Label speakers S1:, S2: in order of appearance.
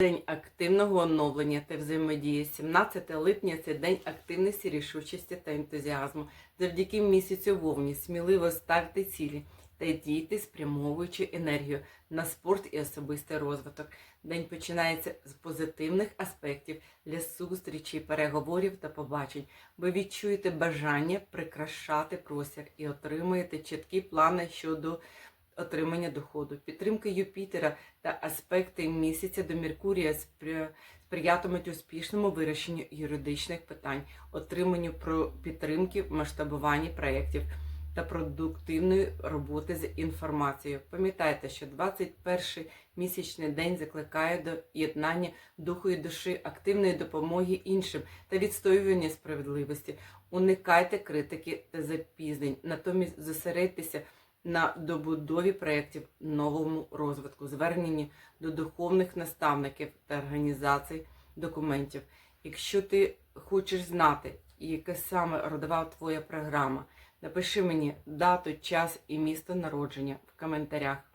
S1: День активного оновлення та взаємодії. 17 липня це день активності, рішучості та ентузіазму. Завдяки місяцю вовні сміливо ставте цілі та дійте, спрямовуючи енергію на спорт і особистий розвиток. День починається з позитивних аспектів для зустрічей, переговорів та побачень. Ви відчуєте бажання прикрашати простір і отримуєте чіткі плани щодо отримання доходу. Підтримка Юпітера та аспекти місяця до Меркурія спри- сприятимуть успішному вирішенню юридичних питань, отриманню про підтримки в масштабуванні проєктів та продуктивної роботи з інформацією. Пам'ятайте, що 21 місячний день закликає до єднання духу і душі, активної допомоги іншим та відстоювання справедливості. Уникайте критики та запізнень, натомість зосередьтеся на добудові проєктів новому розвитку, зверненні до духовних наставників та організацій документів. Якщо ти хочеш знати, яка саме родова твоя програма, напиши мені дату, час і місто народження в коментарях.